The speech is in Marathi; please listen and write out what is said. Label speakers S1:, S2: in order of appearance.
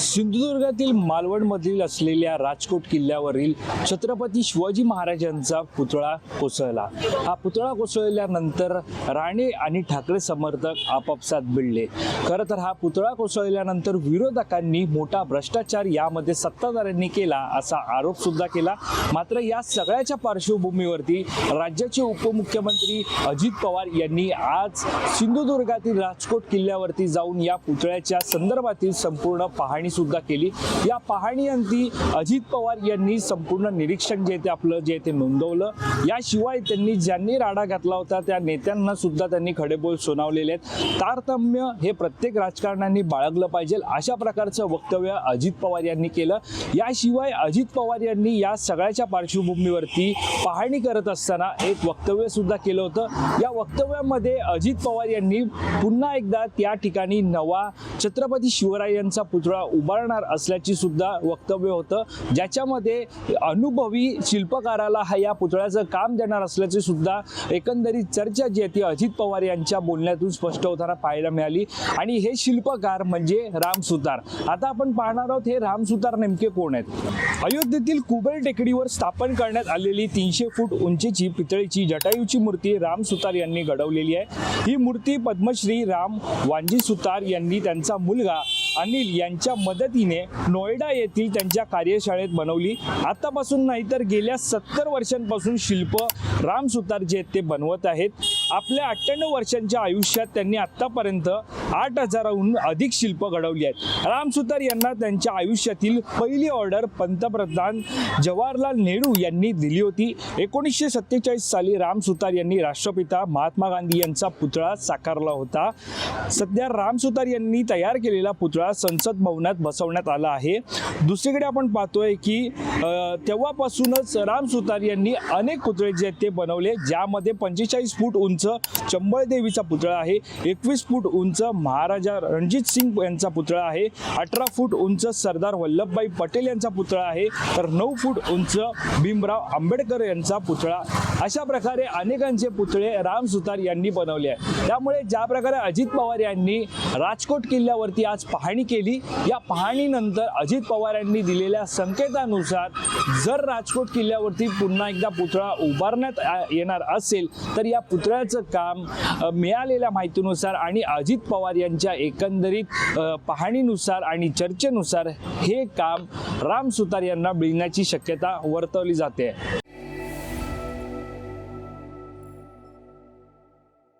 S1: सिंधुदुर्गातील मालवणमधील असलेल्या राजकोट किल्ल्यावरील छत्रपती शिवाजी महाराजांचा पुतळा कोसळला. हा पुतळा कोसळल्यानंतर राणे आणि ठाकरे समर्थक आपापसात भिडले. खरं तर हा पुतळा कोसळल्यानंतर विरोधकांनी मोठा भ्रष्टाचार यामध्ये सत्ताधाऱ्यांनी केला असा आरोप सुद्धा केला. मात्र या सगळ्याच्या पार्श्वभूमीवरती राज्याचे उपमुख्यमंत्री अजित पवार यांनी आज सिंधुदुर्गातील राजकोट किल्ल्यावरती जाऊन या पुतळ्याच्या संदर्भातील संपूर्ण पाहणी सुद्धा केली. या पाहणीअंती अजित पवार यांनी संपूर्ण निरीक्षण जे ते आपलं जे ते नोंदवलं. याशिवाय त्यांनी ज्यांनी राडा घातला होता त्या नेत्यांना सुद्धा त्यांनी खडेबोल सुनावलेले आहेत. तारतम्य हे प्रत्येक राजकारण्यांनी बाळगलं पाहिजे अशा प्रकारचं वक्तव्य अजित पवार यांनी केलं. याशिवाय अजित पवार यांनी या सगळ्याच्या पार्श्वभूमीवरती पाहणी करत असताना एक वक्तव्य सुद्धा केलं होतं. या वक्तव्यामध्ये अजित पवार यांनी पुन्हा एकदा त्या ठिकाणी नवा छत्रपती शिवरायांचा पुतळा उभारणार असल्याची सुद्धा वक्तव्य होतं. ज्याच्यामध्ये अनुभवी शिल्पकाराला हा या पुतळ्याचं काम देणार असल्याची सुद्धा एकंदरीत चर्चा जी आहे ती अजित पवार यांच्या बोलण्यातून स्पष्ट होताना पाहायला मिळाली. आणि हे शिल्पकार म्हणजे राम सुतार. आता आपण पाहणार आहोत हे राम सुतार नेमके कोण आहेत? अयोध्येतील कुबेर टेकडीवर स्थापन करण्यात आलेली तीनशे फूट उंचीची पितळीची जटायूची मूर्ती राम सुतार यांनी घडवलेली आहे. ही मूर्ती पद्मश्री राम वांजी सुतार यांनी त्यांचा मुलगा अनिल यांच्या मदतीने नोएडा येथील त्यांच्या कार्यशाळेत बनवली. आतापासून नाही तर गेल्या सत्तर वर्षांपासून शिल्प राम सुतार जे आहेत ते बनवत आहेत. आपल्या अठ्ठ्याण्णव वर्षांच्या आयुष्यात त्यांनी आत्तापर्यंत आठ हजाराहून अधिक शिल्प घडवली आहेत. रामसुतार यांना त्यांच्या आयुष्यातील पहिली ऑर्डर पंतप्रधान जवाहरलाल नेहरू यांनी दिली होती. एकोणीसशे सत्तेचाळीस साली रामसुतार यांनी राष्ट्रपिता महात्मा गांधी यांचा पुतळा साकारला होता. सध्या रामसुतार यांनी तयार केलेला पुतळा संसद भवनात बसवण्यात आला आहे. दुसरीकडे आपण पाहतोय की तेव्हापासूनच रामसुतार यांनी अनेक पुतळे जे आहेत ते बनवले ज्यामध्ये पंचेचाळीस फूट उंच चंबळ देवीचा पुतळा आहे. एकवीस फूट उंच महाराजा रणजित सिंग यांचा पुतळा आहे. अठरा फूट उंच सरदार वल्लभभाई पटेल यांचा पुतळा आहे. तर नऊ फूट उंच भीमराव आंबेडकर यांचा पुतळा. अशा प्रकारे अनेकांचे पुतळे राम सुतार यांनी बनवले आहे त्यामुळे ज्या प्रकारे अजित पवार यांनी राजकोट किल्ल्यावरती आज पाहणी केली या पाहणीनंतर अजित पवार यांनी दिलेल्या संकेतानुसार जर राजकोट किल्ल्यावरती पुन्हा एकदा पुतळा उभारण्यात आ- येणार असेल तर या पुतळ्याचं काम मिळालेल्या माहितीनुसार आणि अजित पवार यांच्या एकंदरीत पाहणीनुसार आणि चर्चेनुसार हे काम राम सुतार यांना मिळण्याची शक्यता वर्तवली जाते.